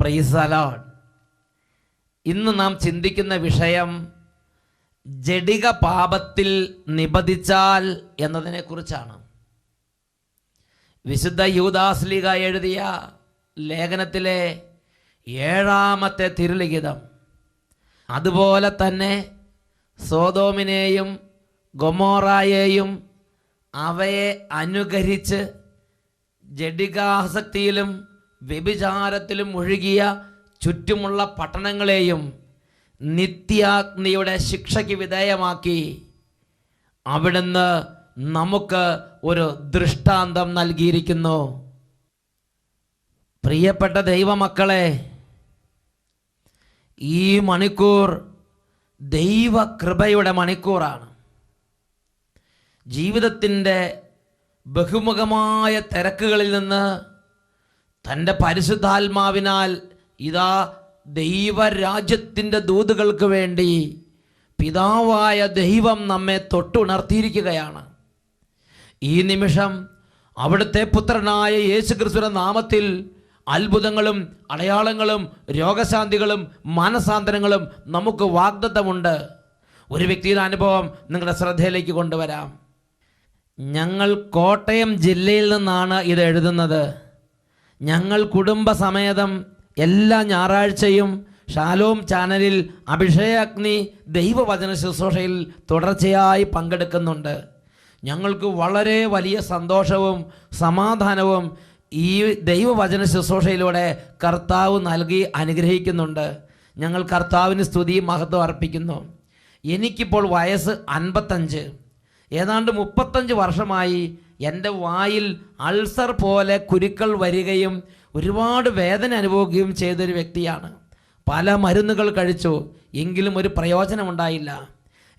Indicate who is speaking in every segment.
Speaker 1: പ്രൈസലോൺ ഇന്ന് നാം ചിന്തിക്കുന്ന വിഷയം ജഡിക പാപത്തിൽ നിബദിച്ചാൽ എന്നതിനെക്കുറിച്ചാണ്. വിശുദ്ധ യൂദാസ്ലിക എഴുതിയ ലേഖനത്തിലെ ഏഴാമത്തെ തിരുലിഖിതം. അതുപോലെ തന്നെ സോതോമിനെയും ഗൊമോറായെയും അവയെ അനുകരിച്ച് ജഡികാസക്തിയിലും വ്യഭിചാരത്തിലും ഒഴുകിയ ചുറ്റുമുള്ള പട്ടണങ്ങളെയും നിത്യാഗ്നിയുടെ ശിക്ഷയ്ക്ക് വിധേയമാക്കി. അവിടുന്ന് നമുക്ക് ഒരു ദൃഷ്ടാന്തം നൽകിയിരിക്കുന്നു. പ്രിയപ്പെട്ട ദൈവമക്കളെ ഈ മണിക്കൂർ ദൈവകൃപയുടെ മണിക്കൂറാണ്. ജീവിതത്തിന്റെ ബഹുമുഖമായ തിരക്കുകളിൽ നിന്ന് തന്റെ പരിശുദ്ധാത്മാവിനാൽ ഇതാ ദൈവരാജ്യത്തിന്റെ ദൂതുകൾക്ക് വേണ്ടി പിതാവായ ദൈവം നമ്മെ തൊട്ടുണർത്തിയിരിക്കുകയാണ്. ഈ നിമിഷം അവിടുത്തെ പുത്രനായ യേശുക്രിസ്തുവിന്റെ നാമത്തിൽ അത്ഭുതങ്ങളും അടയാളങ്ങളും രോഗശാന്തികളും മാനസാന്തരങ്ങളും നമുക്ക് വാഗ്ദത്തമുണ്ട്. ഒരു വ്യക്തിയുടെ അനുഭവം നിങ്ങളുടെ ശ്രദ്ധയിലേക്ക് കൊണ്ടുവരാം. ഞങ്ങൾ കോട്ടയം ജില്ലയിൽ നിന്നാണ് ഇത് എഴുതുന്നത്. ഞങ്ങൾ കുടുംബസമേതം എല്ലാ ഞായറാഴ്ചയും ഷാലോം ചാനലിൽ അഭിഷേകാഗ്നി ദൈവവചന ശുശ്രൂഷയിൽ തുടർച്ചയായി പങ്കെടുക്കുന്നുണ്ട്. ഞങ്ങൾക്ക് വളരെ വലിയ സന്തോഷവും സമാധാനവും ഈ ദൈവവചന ശുശ്രൂഷയിലൂടെ കർത്താവ് നൽകി അനുഗ്രഹിക്കുന്നുണ്ട്. ഞങ്ങൾ കർത്താവിന് സ്തുതി മഹത്വം അർപ്പിക്കുന്നു. എനിക്കിപ്പോൾ വയസ്സ് അൻപത്തഞ്ച്. ഏതാണ്ട് മുപ്പത്തഞ്ച് വർഷമായി എന്റെ വായിൽ അൾസർ പോലെ കുരുക്കൾ വരികയും ഒരുപാട് വേദന അനുഭവിക്കുകയും ചെയ്തൊരു വ്യക്തിയാണ്. പല മരുന്നുകൾ കഴിച്ചു എങ്കിലും ഒരു പ്രയോജനമുണ്ടായില്ല.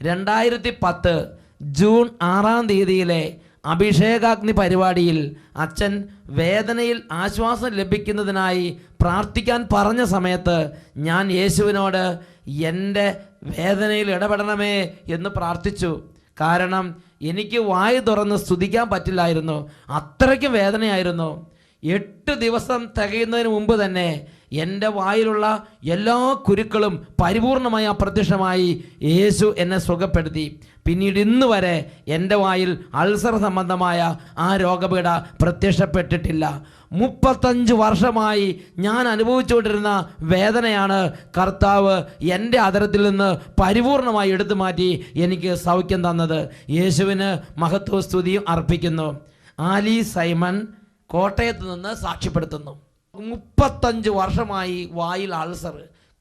Speaker 1: രണ്ടായിരത്തി പത്ത് ജൂൺ ആറാം തീയതിയിലെ അഭിഷേകാഗ്നി പരിപാടിയിൽ അച്ഛൻ വേദനയിൽ ആശ്വാസം ലഭിക്കുന്നതിനായി പ്രാർത്ഥിക്കാൻ പറഞ്ഞ സമയത്ത് ഞാൻ യേശുവിനോട് എന്റെ വേദനയിൽ ഇടപെടണമേ എന്ന് പ്രാർത്ഥിച്ചു. കാരണം എനിക്ക് വായു തുറന്ന് സ്തുതിക്കാൻ പറ്റില്ലായിരുന്നു. അത്രയ്ക്കും വേദനയായിരുന്നു. എട്ട് ദിവസം തികയുന്നതിന് മുമ്പ് തന്നെ എന്റെ വായിലുള്ള എല്ലാ കുരുക്കളും പരിപൂർണമായി അപ്രത്യക്ഷമായി. യേശു എന്നെ സുഖപ്പെടുത്തി. പിന്നീട് ഇന്ന് വരെ എന്റെ വായിൽ അൾസർ സംബന്ധമായ ആ രോഗപീഠ പ്രത്യക്ഷപ്പെട്ടിട്ടില്ല. മുപ്പത്തഞ്ച് വർഷമായി ഞാൻ അനുഭവിച്ചുകൊണ്ടിരുന്ന വേദനയാണ് കർത്താവ് എന്റെ അതരത്തിൽ നിന്ന് പരിപൂർണമായി എടുത്തു മാറ്റി എനിക്ക് സൗഖ്യം തന്നത്. യേശുവിന് മഹത്വ സ്തുതിയും അർപ്പിക്കുന്നു. ആലി സൈമൺ കോട്ടയത്ത് നിന്ന് സാക്ഷ്യപ്പെടുത്തുന്നു. മുപ്പത്തഞ്ച് വർഷമായി വായിൽ അൾസർ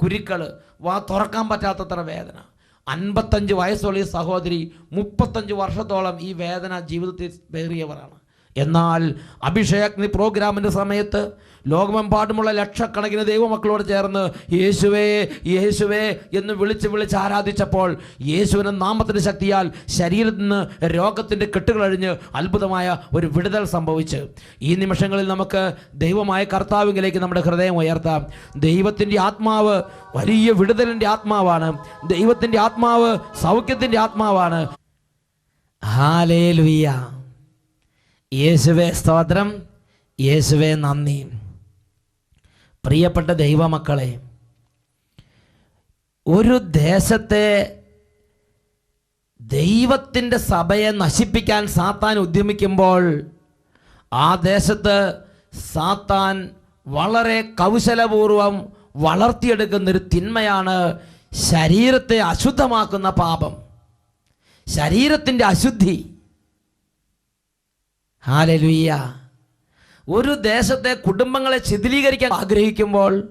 Speaker 1: കുരുക്കൾ വാ തുറക്കാൻ പറ്റാത്തത്ര വേദന. അൻപത്തഞ്ച് വയസ്സുള്ള ഈ സഹോദരി മുപ്പത്തഞ്ച് വർഷത്തോളം ഈ വേദന ജീവിതത്തിൽ പേറിയവരാണ് എന്നാൽ അഭിഷേക് പ്രോഗ്രാമിന്റെ സമയത്ത് ലോകമെമ്പാടുമുള്ള ലക്ഷക്കണക്കിന് ദൈവമക്കളോട് ചേർന്ന് യേശുവേ യേശുവേ എന്ന് വിളിച്ച് വിളിച്ച് ആരാധിച്ചപ്പോൾ യേശുവിന്റെ നാമത്തിന്റെ ശക്തിയാൽ ശരീരത്തിൽ നിന്ന് രോഗത്തിന്റെ കെട്ടുകളഴിഞ്ഞ് അത്ഭുതമായ ഒരു വിടുതൽ സംഭവിച്ച്. ഈ നിമിഷങ്ങളിൽ നമുക്ക് ദൈവമായ കർത്താവിലേക്ക് നമ്മുടെ ഹൃദയം ഉയർത്താം. ദൈവത്തിന്റെ ആത്മാവ് വലിയ വിടുതലിന്റെ ആത്മാവാണ്. ദൈവത്തിന്റെ ആത്മാവ് സൗഖ്യത്തിന്റെ ആത്മാവാണ്. ഹാലേ യേശുവേ സ്തോത്രം. യേശുവേ നന്ദി. പ്രിയപ്പെട്ട ദൈവമക്കളെ ഒരു ദേശത്തെ ദൈവത്തിന്റെ സഭയെ നശിപ്പിക്കാൻ സാത്താൻ ഉദ്യമിക്കുമ്പോൾ ആ ദേശത്ത് സാത്താൻ വളരെ കൗശലപൂർവം വളർത്തിയെടുക്കുന്നൊരു തിന്മയാണ് ശരീരത്തെ അശുദ്ധമാക്കുന്ന പാപം. ശരീരത്തിന്റെ അശുദ്ധി. ഹാലലുയ്യ. ഒരു ദേശത്തെ കുടുംബങ്ങളെ ശിഥിലീകരിക്കാൻ ആഗ്രഹിക്കുമ്പോൾ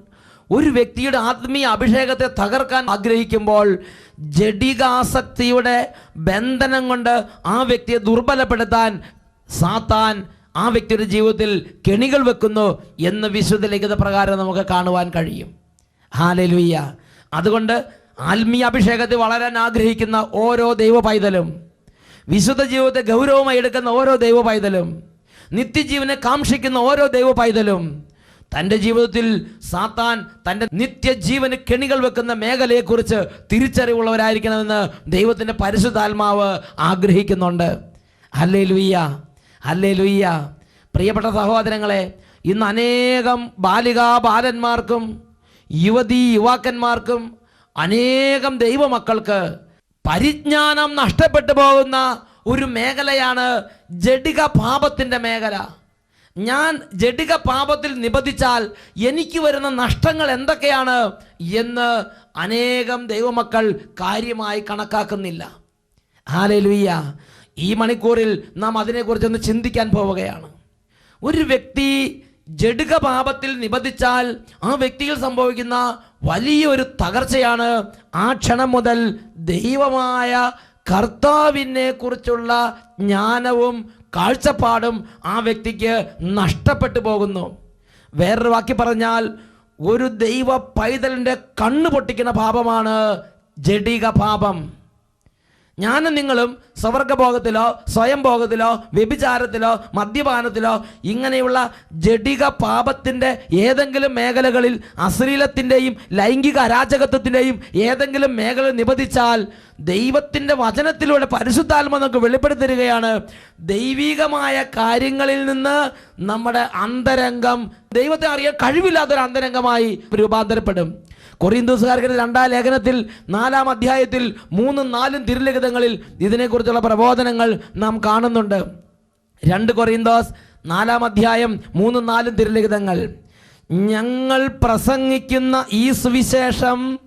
Speaker 1: ഒരു വ്യക്തിയുടെ ആത്മീയ അഭിഷേകത്തെ തകർക്കാൻ ആഗ്രഹിക്കുമ്പോൾ ജഡികാസക്തിയുടെ ബന്ധനം കൊണ്ട് ആ വ്യക്തിയെ ദുർബലപ്പെടുത്താൻ സാത്താൻ ആ വ്യക്തിയുടെ ജീവിതത്തിൽ കെണികൾ വെക്കുന്നു എന്ന് വിശുദ്ധ ലിഖിത പ്രകാരം നമുക്ക് കാണുവാൻ കഴിയും. ഹാലലുയ്യ. അതുകൊണ്ട് ആത്മീയ അഭിഷേകത്തിൽ വളരാൻ ആഗ്രഹിക്കുന്ന ഓരോ ദൈവ പൈതലും വിശുദ്ധ ജീവിതത്തെ ഗൗരവമായി എടുക്കുന്ന ഓരോ ദൈവ പൈതലും നിത്യജീവനെ കാക്ഷിക്കുന്ന ഓരോ ദൈവ പൈതലും തന്റെ ജീവിതത്തിൽ സാത്താൻ തന്റെ നിത്യജീവന് കെണികൾ വെക്കുന്ന മേഖലയെക്കുറിച്ച് തിരിച്ചറിവുള്ളവരായിരിക്കണമെന്ന് ദൈവത്തിന്റെ പരിശുദ്ധാത്മാവ് ആഗ്രഹിക്കുന്നുണ്ട്. അല്ലേ ലുയ്യ അല്ലേ ലുയ്യ പ്രിയപ്പെട്ട സഹോദരങ്ങളെ ഇന്ന് അനേകം ബാലികാ ബാലന്മാർക്കും യുവതി യുവാക്കന്മാർക്കും അനേകം ദൈവമക്കൾക്ക് പരിജ്ഞാനം നഷ്ടപ്പെട്ടു പോകുന്ന ഒരു മേഖലയാണ് ജഡിക പാപത്തിന്റെ മേഖല. ഞാൻ ജഡിക പാപത്തിൽ നിബന്ധിച്ചാൽ എനിക്ക് വരുന്ന നഷ്ടങ്ങൾ എന്തൊക്കെയാണ് എന്ന് അനേകം ദൈവമക്കൾ കാര്യമായി കണക്കാക്കുന്നില്ല. ഹാലലുയ്യ ഈ മണിക്കൂറിൽ നാം അതിനെക്കുറിച്ചൊന്ന് ചിന്തിക്കാൻ പോവുകയാണ്. ഒരു വ്യക്തി ജഡിക പാപത്തിൽ നിബന്ധിച്ചാൽ ആ വ്യക്തിയിൽ സംഭവിക്കുന്ന വലിയൊരു തകർച്ചയാണ് ആ ക്ഷണം മുതൽ ദൈവമായ കർത്താവിനെ കുറിച്ചുള്ള ജ്ഞാനവും കാഴ്ചപ്പാടും ആ വ്യക്തിക്ക് നഷ്ടപ്പെട്ടു പോകുന്നു. വേറൊരു വാക്കി പറഞ്ഞാൽ ഒരു ദൈവ പൈതലിന്റെ കണ്ണു പൊട്ടിക്കുന്ന പാപമാണ് ജഡിക പാപം. ഞാനും നിങ്ങളും സ്വർഗഭോഗത്തിലോ സ്വയം ഭോഗത്തിലോ വ്യഭിചാരത്തിലോ മദ്യപാനത്തിലോ ഇങ്ങനെയുള്ള ജഡിക പാപത്തിന്റെ ഏതെങ്കിലും മേഖലകളിൽ അശ്ലീലത്തിന്റെയും ലൈംഗിക അരാജകത്വത്തിന്റെയും ഏതെങ്കിലും മേഖല നിബന്ധിച്ചാൽ ദൈവത്തിന്റെ വചനത്തിലൂടെ പരിശുദ്ധാത്മ നമുക്ക് വെളിപ്പെടുത്തരുകയാണ് ദൈവികമായ കാര്യങ്ങളിൽ നിന്ന് നമ്മുടെ അന്തരംഗം ദൈവത്തെ അറിയാൻ കഴിവില്ലാത്തൊരു അന്തരംഗമായി രൂപാന്തരപ്പെടും. കൊറിയന്തൂസുകാർക്ക് രണ്ടാം ലേഖനത്തിൽ നാലാം അധ്യായത്തിൽ മൂന്നും നാലും തിരുലിഖിതങ്ങളിൽ ഇതിനെക്കുറിച്ചുള്ള പ്രബോധനങ്ങൾ നാം കാണുന്നുണ്ട്. രണ്ട് കൊറിയന്തോസ് നാലാം അധ്യായം മൂന്നും നാലും തിരുലിഖിതങ്ങൾ. ഞങ്ങൾ പ്രസംഗിക്കുന്ന ഈ സുവിശേഷം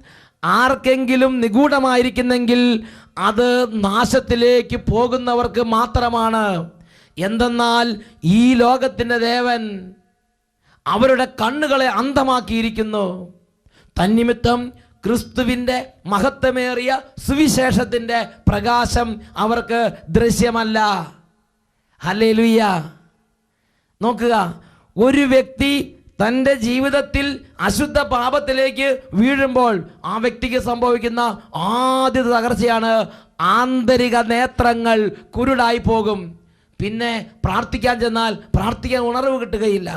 Speaker 1: ആർക്കെങ്കിലും നിഗൂഢമായിരിക്കുന്നെങ്കിൽ അത് നാശത്തിലേക്ക് പോകുന്നവർക്ക് മാത്രമാണ്. എന്തെന്നാൽ ഈ ലോകത്തിന്റെ ദേവൻ അവരുടെ കണ്ണുകളെ അന്ധമാക്കിയിരിക്കുന്നു. തന്നിമിത്തം ക്രിസ്തുവിന്റെ മഹത്വമേറിയ സുവിശേഷത്തിന്റെ പ്രകാശം അവർക്ക് ദൃശ്യമല്ല. ഹലേ ലുയ്യ നോക്കുക ഒരു വ്യക്തി തന്റെ ജീവിതത്തിൽ അശുദ്ധ പാപത്തിലേക്ക് വീഴുമ്പോൾ ആ വ്യക്തിക്ക് സംഭവിക്കുന്ന ആദ്യ തകർച്ചയാണ് ആന്തരിക നേത്രങ്ങൾ കുരുടായി പോകും. പിന്നെ പ്രാർത്ഥിക്കാൻ ചെന്നാൽ പ്രാർത്ഥിക്കാൻ ഉണർവ് കിട്ടുകയില്ല.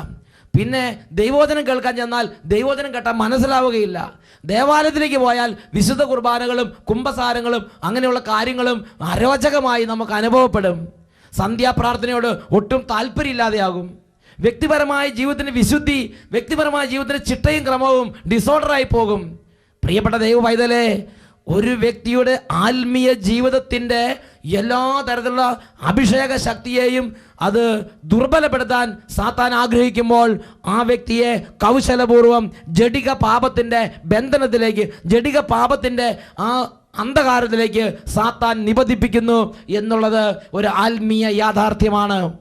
Speaker 1: പിന്നെ ദൈവോധനം കേൾക്കാൻ ചെന്നാൽ ദൈവോധനം കേട്ടാൽ മനസ്സിലാവുകയില്ല. ദേവാലയത്തിലേക്ക് പോയാൽ വിശുദ്ധ കുർബാനകളും കുംഭസാരങ്ങളും അങ്ങനെയുള്ള കാര്യങ്ങളും അരോചകമായി നമുക്ക് അനുഭവപ്പെടും. സന്ധ്യാപ്രാർത്ഥനയോട് ഒട്ടും താല്പര്യമില്ലാതെയാകും. വ്യക്തിപരമായ ജീവിതത്തിന്റെ വിശുദ്ധി വ്യക്തിപരമായ ജീവിതത്തിന്റെ ചിട്ടയും ക്രമവും ഡിസോർഡറായി പോകും. പ്രിയപ്പെട്ട ദൈവ പൈതലേ ഒരു വ്യക്തിയുടെ ആത്മീയ ജീവിതത്തിന്റെ എല്ലാ തരത്തിലുള്ള അഭിഷേക ശക്തിയെയും അത് ദുർബലപ്പെടുത്താൻ സാത്താൻ ആഗ്രഹിക്കുമ്പോൾ ആ വ്യക്തിയെ കൗശലപൂർവം ജഡിക പാപത്തിന്റെ ബന്ധനത്തിലേക്ക് ജഡിക പാപത്തിന്റെ ആ അന്ധകാരത്തിലേക്ക് സാത്താൻ നിബന്ധിപ്പിക്കുന്നു എന്നുള്ളത് ഒരു ആത്മീയ യാഥാർത്ഥ്യമാണ്.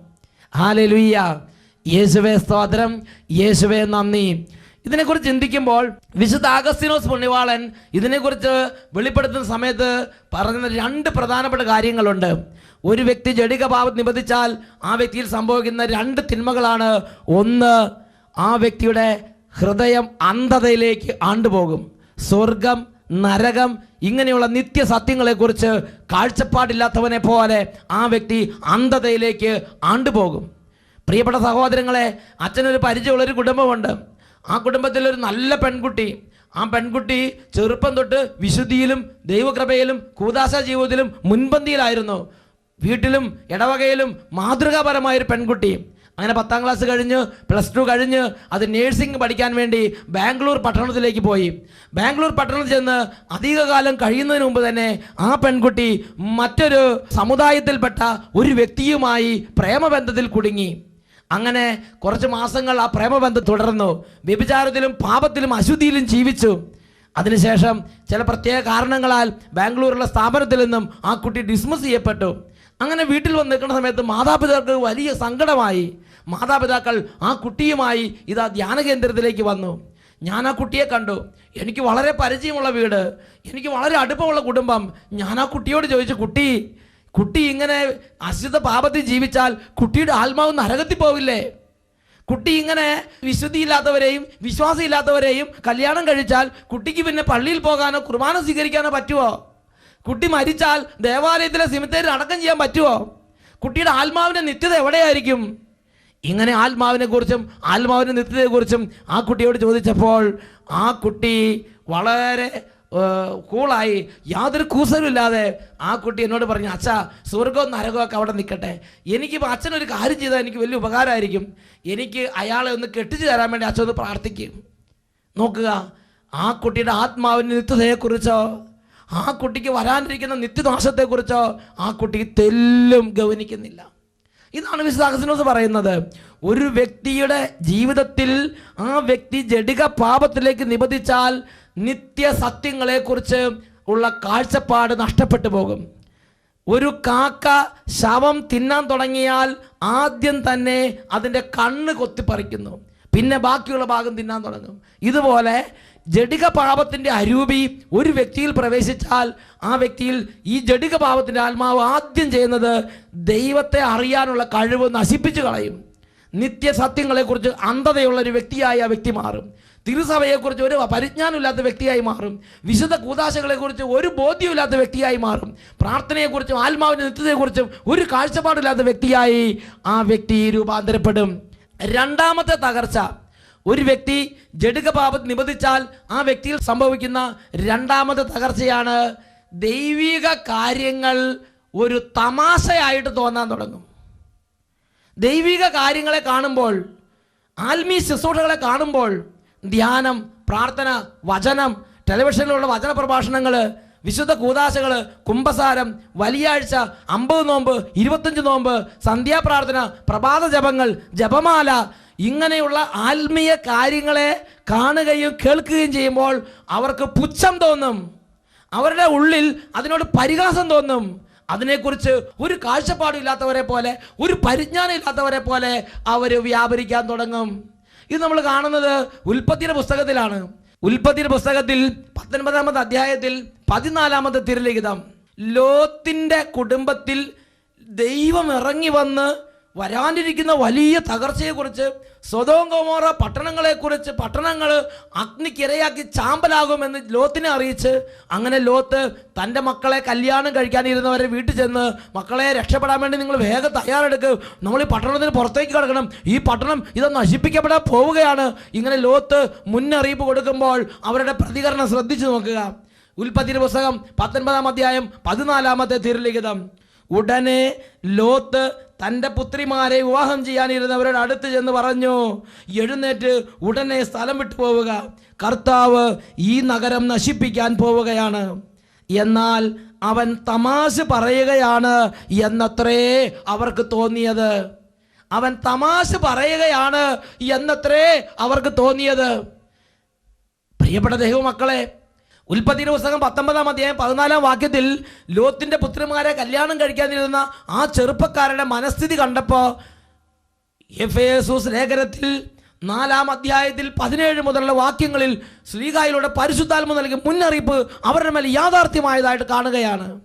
Speaker 1: ഹാലലുയ്യ യേശുവേ സ്തോത്രം. യേശുവേ നന്ദി. ഇതിനെക്കുറിച്ച് ചിന്തിക്കുമ്പോൾ വിശുദ്ധ ആഗസ്തിനോസ് പുണ്യവാളൻ ഇതിനെക്കുറിച്ച് വെളിപ്പെടുത്തുന്ന സമയത്ത് പറഞ്ഞ രണ്ട് പ്രധാനപ്പെട്ട കാര്യങ്ങളുണ്ട്. ഒരു വ്യക്തി ജടിക പാപം നിബന്ധിച്ചാൽ ആ വ്യക്തിയിൽ സംഭവിക്കുന്ന രണ്ട് തിന്മകളാണ്. ഒന്ന് ആ വ്യക്തിയുടെ ഹൃദയം അന്ധതയിലേക്ക് ആണ്ടുപോകും. സ്വർഗം നരകം ഇങ്ങനെയുള്ള നിത്യസത്യങ്ങളെക്കുറിച്ച് കാഴ്ചപ്പാടില്ലാത്തവനെ പോലെ ആ വ്യക്തി അന്ധതയിലേക്ക് ആണ്ടുപോകും. പ്രിയപ്പെട്ട സഹോദരങ്ങളെ അച്ഛനൊരു പരിചയമുള്ളൊരു കുടുംബമുണ്ട്. ആ കുടുംബത്തിലൊരു നല്ല പെൺകുട്ടി ആ പെൺകുട്ടി ചെറുപ്പം തൊട്ട് വിശുദ്ധിയിലും ദൈവകൃപയിലും കൂതാശ ജീവിതത്തിലും മുൻപന്തിയിലായിരുന്നു. വീട്ടിലും ഇടവകയിലും മാതൃകാപരമായൊരു പെൺകുട്ടി. അങ്ങനെ പത്താം ക്ലാസ് കഴിഞ്ഞ് പ്ലസ് ടു കഴിഞ്ഞ് അത് നേഴ്സിംഗ് പഠിക്കാൻ വേണ്ടി ബാംഗ്ലൂർ പട്ടണത്തിലേക്ക് പോയി. ബാംഗ്ലൂർ പട്ടണത്തിൽ ചെന്ന് അധികകാലം കഴിയുന്നതിന് മുമ്പ് തന്നെ ആ പെൺകുട്ടി മറ്റൊരു സമുദായത്തിൽപ്പെട്ട ഒരു വ്യക്തിയുമായി പ്രേമബന്ധത്തിൽ കുടുങ്ങി. അങ്ങനെ കുറച്ച് മാസങ്ങൾ ആ പ്രേമബന്ധം തുടർന്നു. വ്യഭിചാരത്തിലും പാപത്തിലും അശുദ്ധിയിലും ജീവിച്ചു. അതിനുശേഷം ചില പ്രത്യേക കാരണങ്ങളാൽ ബാംഗ്ലൂരിലെ സ്ഥാപനത്തിൽ നിന്നും ആ കുട്ടി ഡിസ്മിസ് ചെയ്യപ്പെട്ടു. അങ്ങനെ വീട്ടിൽ വന്ന് നിൽക്കുന്ന സമയത്ത് മാതാപിതാക്കൾക്ക് വലിയ സങ്കടമായി. മാതാപിതാക്കൾ ആ കുട്ടിയുമായി ഇതാ ധ്യാന കേന്ദ്രത്തിലേക്ക് വന്നു. ഞാൻ ആ കുട്ടിയെ കണ്ടു. എനിക്ക് വളരെ പരിചയമുള്ള വീട്. എനിക്ക് വളരെ അടുപ്പമുള്ള കുടുംബം. ഞാൻ ആ കുട്ടിയോട് ചോദിച്ചു കുട്ടി കുട്ടി ഇങ്ങനെ അശുദ്ധ പാപത്തിൽ ജീവിച്ചാൽ കുട്ടിയുടെ ആത്മാവ് നരകത്തിൽ പോവില്ലേ? കുട്ടി ഇങ്ങനെ വിശുദ്ധിയില്ലാത്തവരെയും വിശ്വാസമില്ലാത്തവരെയും കല്യാണം കഴിച്ചാൽ കുട്ടിക്ക് പിന്നെ പള്ളിയിൽ പോകാനോ കുർബാന സ്വീകരിക്കാനോ പറ്റുമോ കുട്ടി മരിച്ചാൽ ദേവാലയത്തിലെ സിമിത്തേരിൽ അടക്കം ചെയ്യാൻ പറ്റുമോ കുട്ടിയുടെ ആത്മാവിന്റെ നിത്യത എവിടെയായിരിക്കും? ഇങ്ങനെ ആത്മാവിനെ കുറിച്ചും ആത്മാവിന്റെ നിത്യതയെക്കുറിച്ചും ആ കുട്ടിയോട് ചോദിച്ചപ്പോൾ ആ കുട്ടി വളരെ കൂളായി. യാതൊരു കൂസലുമില്ലാതെ ആ കുട്ടി എന്നോട് പറഞ്ഞു അച്ഛാ സ്വർഗവും നരകമൊക്കെ അവിടെ നിൽക്കട്ടെ. എനിക്കിപ്പോൾ അച്ഛനൊരു കാര്യം ചെയ്താൽ എനിക്ക് വലിയ ഉപകാരമായിരിക്കും. എനിക്ക് അയാളെ ഒന്ന് കെട്ടിച്ചു തരാൻ വേണ്ടി അച്ഛൻ ഒന്ന് പ്രാർത്ഥിക്കും. നോക്കുക ആ കുട്ടിയുടെ ആത്മാവിന്റെ നിത്യതയെക്കുറിച്ചോ ആ കുട്ടിക്ക് വരാനിരിക്കുന്ന നിത്യനാശത്തെക്കുറിച്ചോ ആ കുട്ടി തെല്ലും ഗവനിക്കുന്നില്ല ഇതാണ് അഗസ്റ്റിനോസ് പറയുന്നത്. ഒരു വ്യക്തിയുടെ ജീവിതത്തിൽ ആ വ്യക്തി ജഡിക പാപത്തിലേക്ക് നിബന്ധിച്ചാൽ നിത്യസത്യങ്ങളെക്കുറിച്ച് ഉള്ള കാഴ്ചപ്പാട് നഷ്ടപ്പെട്ടു പോകും. ഒരു കാക്ക ശവം തിന്നാൻ തുടങ്ങിയാൽ ആദ്യം തന്നെ അതിന്റെ കണ്ണ് കൊത്തിപ്പറിക്കുന്നു. പിന്നെ ബാക്കിയുള്ള ഭാഗം തിന്നാൻ തുടങ്ങും. ഇതുപോലെ ജഡിക പാപത്തിന്റെ അരൂപി ഒരു വ്യക്തിയിൽ പ്രവേശിച്ചാൽ ആ വ്യക്തിയിൽ ഈ ജഡിക പാപത്തിന്റെ ആത്മാവ് ആദ്യം ചെയ്യുന്നത് ദൈവത്തെ അറിയാനുള്ള കഴിവ് നശിപ്പിച്ചു കളയും. നിത്യസത്യങ്ങളെക്കുറിച്ച് അന്ധതയുള്ള ഒരു വ്യക്തിയായി ആ വ്യക്തി മാറും. തിരുസഭയെക്കുറിച്ച് ഒരു പരിജ്ഞാനമില്ലാത്ത വ്യക്തിയായി മാറും. വിശുദ്ധ കൂതാശകളെക്കുറിച്ച് ഒരു ബോധ്യമില്ലാത്ത വ്യക്തിയായി മാറും. പ്രാർത്ഥനയെക്കുറിച്ചും ആത്മാവിന്റെ നിത്യതയെക്കുറിച്ചും ഒരു കാഴ്ചപ്പാടില്ലാത്ത വ്യക്തിയായി ആ വ്യക്തി രൂപാന്തരപ്പെടും. രണ്ടാമത്തെ തകർച്ച. ഒരു വ്യക്തി ജഡുക പാപത്ത് നിബന്ധിച്ചാൽ ആ വ്യക്തിയിൽ സംഭവിക്കുന്ന രണ്ടാമത്തെ തകർച്ചയാണ് ദൈവിക കാര്യങ്ങൾ ഒരു തമാശയായിട്ട് തോന്നാൻ തുടങ്ങും. ദൈവിക കാര്യങ്ങളെ കാണുമ്പോൾ ആത്മീയ ശുശ്രൂഷകളെ കാണുമ്പോൾ ധ്യാനം പ്രാർത്ഥന വചനം ടെലിവിഷനിലുള്ള വചന പ്രഭാഷണങ്ങൾ വിശുദ്ധ കൂതാശകൾ കുംഭസാരം വലിയാഴ്ച അമ്പത് നോമ്പ് ഇരുപത്തഞ്ച് നോമ്പ് സന്ധ്യാപ്രാർത്ഥന പ്രഭാത ജപങ്ങൾ ജപമാല ഇങ്ങനെയുള്ള ആത്മീയ കാര്യങ്ങളെ കാണുകയും കേൾക്കുകയും ചെയ്യുമ്പോൾ അവർക്ക് പുച്ഛം തോന്നും. അവരുടെ ഉള്ളിൽ അതിനോട് പരിഹാസം തോന്നും. അതിനെക്കുറിച്ച് ഒരു കാഴ്ചപ്പാടും ഇല്ലാത്തവരെ പോലെ ഒരു പരിജ്ഞാനം ഇല്ലാത്തവരെ പോലെ അവർ വ്യാപരിക്കാൻ തുടങ്ങും. ഇത് നമ്മൾ കാണുന്നത് ഉൽപ്പത്തിയുടെ പുസ്തകത്തിലാണ്. ഉൽപ്പത്തിയുടെ പുസ്തകത്തിൽ പത്തൊൻപതാമത്തെ അധ്യായത്തിൽ പതിനാലാമത്തെ തിരുലിഖിതം. ലോത്തിന്റെ കുടുംബത്തിൽ ദൈവം ഇറങ്ങി വന്ന് വരാനിരിക്കുന്ന വലിയ തകർച്ചയെക്കുറിച്ച് സ്വതവും ഗോമോറ പട്ടണങ്ങളെക്കുറിച്ച് പട്ടണങ്ങൾ അഗ്നിക്കിരയാക്കി ചാമ്പലാകുമെന്ന് ലോത്തിനെ അറിയിച്ച് അങ്ങനെ ലോത്ത് തന്റെ മക്കളെ കല്യാണം കഴിക്കാനിരുന്നവരെ വീട്ടിൽ ചെന്ന് മക്കളെ രക്ഷപ്പെടാൻ വേണ്ടി നിങ്ങൾ വേഗം തയ്യാറെടുക്കും. നമ്മൾ ഈ പട്ടണത്തിന് പുറത്തേക്ക് കിടക്കണം. ഈ പട്ടണം ഇത് നശിപ്പിക്കപ്പെടാൻ പോവുകയാണ്. ഇങ്ങനെ ലോത്ത് മുന്നറിയിപ്പ് കൊടുക്കുമ്പോൾ അവരുടെ പ്രതികരണം ശ്രദ്ധിച്ചു നോക്കുക. ഉൽപ്പത്തിന് പുസ്തകം പത്തൊൻപതാം അധ്യായം പതിനാലാമത്തെ തിരുലിഖിതം. ഉടനെ ലോത്ത് തന്റെ പുത്രിമാരെ വിവാഹം ചെയ്യാനിരുന്നവരോട് അടുത്ത് ചെന്ന് പറഞ്ഞു എഴുന്നേറ്റ് ഉടനെ സ്ഥലം വിട്ടു പോവുക. കർത്താവ് ഈ നഗരം നശിപ്പിക്കാൻ പോവുകയാണ്. എന്നാൽ അവൻ തമാശ പറയുകയാണ് എന്നത്രേ അവർക്ക് തോന്നിയത്. അവൻ തമാശ പറയുകയാണ് എന്നത്രേ അവർക്ക് തോന്നിയത്. പ്രിയപ്പെട്ട ദൈവമക്കളെ ഉൽപ്പത്തിയുടെ പുസ്തകം പത്തൊമ്പതാം അധ്യായം പതിനാലാം വാക്യത്തിൽ ലോത്തിന്റെ പുത്രന്മാരെ കല്യാണം കഴിക്കാതിരുന്ന ആ ചെറുപ്പക്കാരുടെ മനസ്ഥിതി കണ്ടപ്പോൾ എഫേസൂസ് ലേഖനത്തിൽ നാലാം അധ്യായത്തിൽ പതിനേഴ് മുതലുള്ള വാക്യങ്ങളിൽ ശ്രീകായിലൂടെ പരിശുദ്ധാത്മ നൽകിയ മുന്നറിയിപ്പ് അവരുടെ മേൽ യാഥാർത്ഥ്യമായതായിട്ട് കാണുകയാണ്.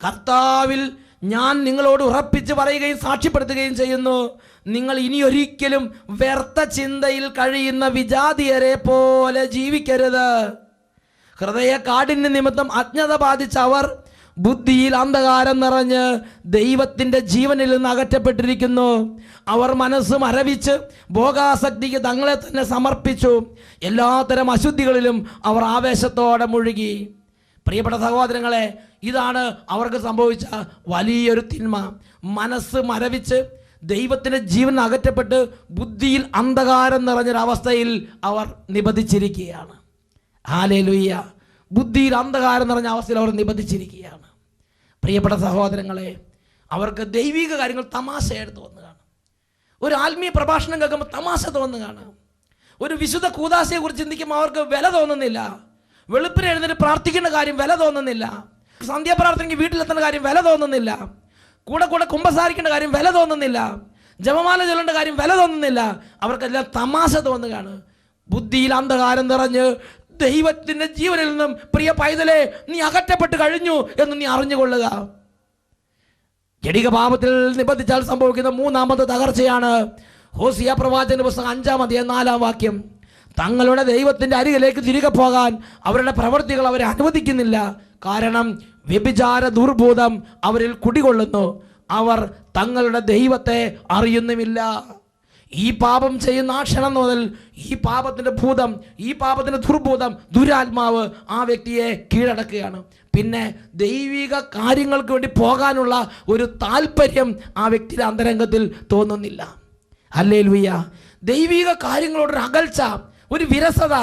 Speaker 1: കർത്താവിൽ ഞാൻ നിങ്ങളോട് ഉറപ്പിച്ച് പറയുകയും സാക്ഷ്യപ്പെടുത്തുകയും ചെയ്യുന്നു. നിങ്ങൾ ഇനി ഒരിക്കലും വ്യർത്ഥ ചിന്തയിൽ കഴിയുന്ന വിജാതിയരെ പോലെ ജീവിക്കരുത്. ഹൃദയ കാഠിന്യ നിമിത്തം അജ്ഞത ബാധിച്ച അവർ ബുദ്ധിയിൽ അന്ധകാരം നിറഞ്ഞ് ദൈവത്തിന്റെ ജീവനിൽ നിന്ന് അകറ്റപ്പെട്ടിരിക്കുന്നു. അവർ മനസ്സ് മരവിച്ച് ഭോഗാസക്തിക്ക് തങ്ങളെ തന്നെ സമർപ്പിച്ചു. എല്ലാത്തരം അശുദ്ധികളിലും അവർ ആവേശത്തോടെ മുഴുകി. പ്രിയപ്പെട്ട സഹോദരങ്ങളെ ഇതാണ് അവർക്ക് സംഭവിച്ച വലിയൊരു തിന്മ. മനസ്സ് മരവിച്ച് ദൈവത്തിന്റെ ജീവൻ അകറ്റപ്പെട്ട് ബുദ്ധിയിൽ അന്ധകാരം നിറഞ്ഞൊരവസ്ഥയിൽ അവർ നിബന്ധിച്ചിരിക്കുകയാണ്. ഹാലേലുയ്യ ബുദ്ധിയിൽ അന്ധകാരം നിറഞ്ഞ അവസ്ഥയിൽ അവർ നിബന്ധിച്ചിരിക്കുകയാണ്. പ്രിയപ്പെട്ട സഹോദരങ്ങളെ അവർക്ക് ദൈവിക കാര്യങ്ങൾ തമാശയെടുത്ത് വന്നു കാണും ഒരു ആത്മീയ പ്രഭാഷണം കേൾക്കുമ്പോൾ തമാശ തോന്നുകയാണ്. ഒരു വിശുദ്ധ കൂതാശയെ കുറിച്ച് ചിന്തിക്കുമ്പോൾ അവർക്ക് വില തോന്നുന്നില്ല. വെളുപ്പിന് എഴുന്നേറ്റ് പ്രാർത്ഥിക്കേണ്ട കാര്യം വില തോന്നുന്നില്ല. സന്ധ്യാപ്രാർത്ഥനയ്ക്ക് വീട്ടിലെത്തേണ്ട കാര്യം വില തോന്നുന്നില്ല. കൂടെ കൂടെ കുമ്പസാരിക്കേണ്ട കാര്യം വില തോന്നുന്നില്ല. ജപമാല ചൊല്ലേണ്ട കാര്യം വില തോന്നുന്നില്ല. അവർക്കെല്ലാം തമാശ തോന്നുകയാണ്. ബുദ്ധിയിൽ അന്ധകാരം നിറഞ്ഞ് ദൈവത്തിന്റെ ജീവനിൽ നിന്നും പ്രിയ പൈതലെ നീ അകറ്റപ്പെട്ട് കഴിഞ്ഞു എന്ന് നീ അറിഞ്ഞുകൊള്ളുക. ജടിക പാപത്തിൽ നിബന്ധിച്ചാൽ സംഭവിക്കുന്ന മൂന്നാമത്തെ തകർച്ചയാണ് ഹോസിയ പ്രവാചകന്റെ പുസ്തകം അഞ്ചാം അധ്യായം നാലാം വാക്യം. തങ്ങളുടെ ദൈവത്തിന്റെ അരികിലേക്ക് തിരികെ പോകാൻ അവരുടെ പ്രവൃത്തികൾ അവരെ അനുവദിക്കുന്നില്ല. കാരണം വ്യഭിചാര ദുർബോധം അവരിൽ കുടികൊള്ളുന്നു. അവർ തങ്ങളുടെ ദൈവത്തെ അറിയുന്നുമില്ല. ഈ പാപം ചെയ്യുന്ന ആ ക്ഷണം മുതൽ ഈ പാപത്തിന്റെ ഭൂതം ഈ പാപത്തിന്റെ ദുർഭൂതം ദുരാത്മാവ് ആ വ്യക്തിയെ കീഴടക്കുകയാണ്. പിന്നെ ദൈവിക കാര്യങ്ങൾക്ക് വേണ്ടി പോകാനുള്ള ഒരു താല്പര്യം ആ വ്യക്തിയുടെ അന്തരംഗത്തിൽ തോന്നുന്നില്ല. അല്ലേ ലുയ്യ ദൈവിക കാര്യങ്ങളോടൊരു അകൽച്ച ഒരു വിരസത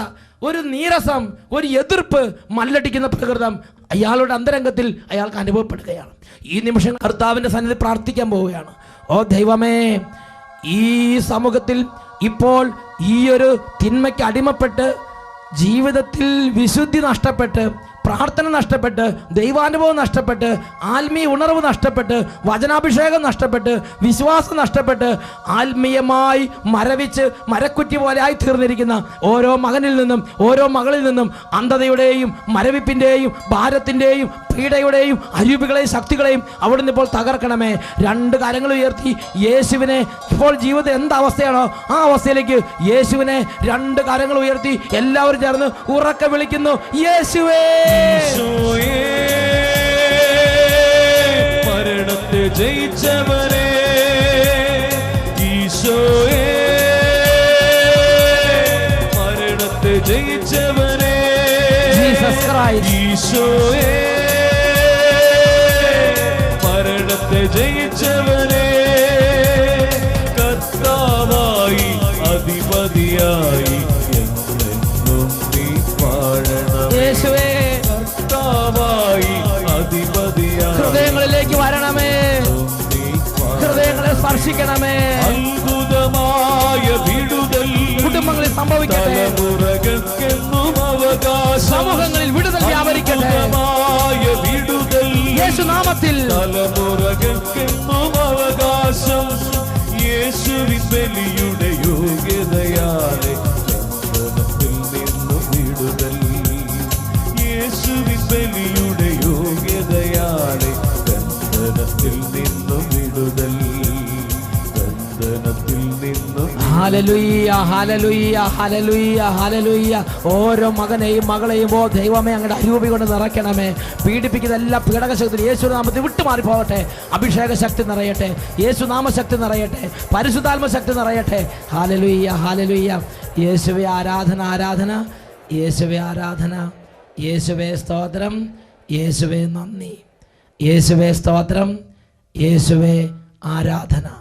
Speaker 1: ഒരു നീരസം ഒരു എതിർപ്പ് മല്ലടിക്കുന്ന പ്രകൃതം അയാളുടെ അന്തരംഗത്തിൽ അയാൾക്ക് അനുഭവപ്പെടുകയാണ്. ഈ നിമിഷം കർത്താവിന്റെ സന്നിധി പ്രാർത്ഥിക്കാൻ പോവുകയാണ്. ഓ ദൈവമേ ഈ സമൂഹത്തിൽ ഇപ്പോൾ ഈ ഒരു തിന്മയ്ക്ക് അടിമപ്പെട്ട് ജീവിതത്തിൽ വിശുദ്ധി നഷ്ടപ്പെട്ട് പ്രാർത്ഥന നഷ്ടപ്പെട്ട് ദൈവാനുഭവം നഷ്ടപ്പെട്ട് ആത്മീയ ഉണർവ് നഷ്ടപ്പെട്ട് വചനാഭിഷേകം നഷ്ടപ്പെട്ട് വിശ്വാസം നഷ്ടപ്പെട്ട് ആത്മീയമായി മരവിച്ച് മരക്കുറ്റി പോലെ ആയി തീർന്നിരിക്കുന്ന ഓരോ മകനിൽ നിന്നും ഓരോ മകളിൽ നിന്നും അന്ധതയുടെയും മരവിപ്പിന്റെയും ഭാരത്തിന്റെയും പീഡയുടെയും അരൂപികളെയും ശക്തികളെയും അവിടുന്ന് ഇപ്പോൾ തകർക്കണമേ. രണ്ട് കാര്യങ്ങൾ ഉയർത്തി. യേശുവിനെ ഇപ്പോൾ ജീവിതം എന്ത് അവസ്ഥയാണോ ആ അവസ്ഥയിലേക്ക് യേശുവിനെ രണ്ട് കാര്യങ്ങൾ ഉയർത്തി. എല്ലാവരും ചേർന്ന് ഉറക്കെ വിളിക്കുന്നു. യേശുവേ!
Speaker 2: മരണത്തെ ജയിച്ചവനെ ഈശോയേ മരണത്തെ ജയിച്ചവനെ ഈശോയേ മരണത്തെ ജയിച്ചവനെ കർത്താവായി അധിപതിയായി
Speaker 1: സ്പർശിക്കണമേ
Speaker 2: അത്ഭുതമായ വിടുതൽ
Speaker 1: കുടുംബങ്ങളിൽ സംഭവിക്കട്ടെ. സമൂഹങ്ങളിൽ വിടുതൽ വ്യാപരിക്കട്ടെ.
Speaker 2: വിടുതൽ
Speaker 1: യേശുനാമത്തിൽ.
Speaker 2: തലമുറകൾക്കെന്നും അവകാശം യേശുവിൻ ബലിയുടെ യോഗ്യതയാലെ ബലിയുടെ യോഗ്യതയാലെ ചന്ദനത്തിൽ നിന്നും വിടുതൽ
Speaker 1: ഓരോ മകനെയും മകളെയും ഓ ദൈവമേ അങ്ങയുടെ അരൂപി കൊണ്ട് നിറയ്ക്കണമേ. പീഡിപ്പിക്കുന്ന എല്ലാ പീഡകശക്തി യേശു നാമത്തിൽ വിട്ടുമാറി പോകട്ടെ അഭിഷേക ശക്തി നിറയട്ടെ. യേശുനാമ ശക്തി നിറയട്ടെ. പരിശുദ്ധാത്മ ശക്തി നിറയട്ടെ. ഹാലലുയ്യ ഹാലലുയ്യ. യേശുവെ ആരാധന ആരാധന. യേശുവെ ആരാധന. യേശുവെ സ്തോത്രം. യേശുവെ നന്ദി. യേശുവെ സ്തോത്രം. യേശുവെ ആരാധന.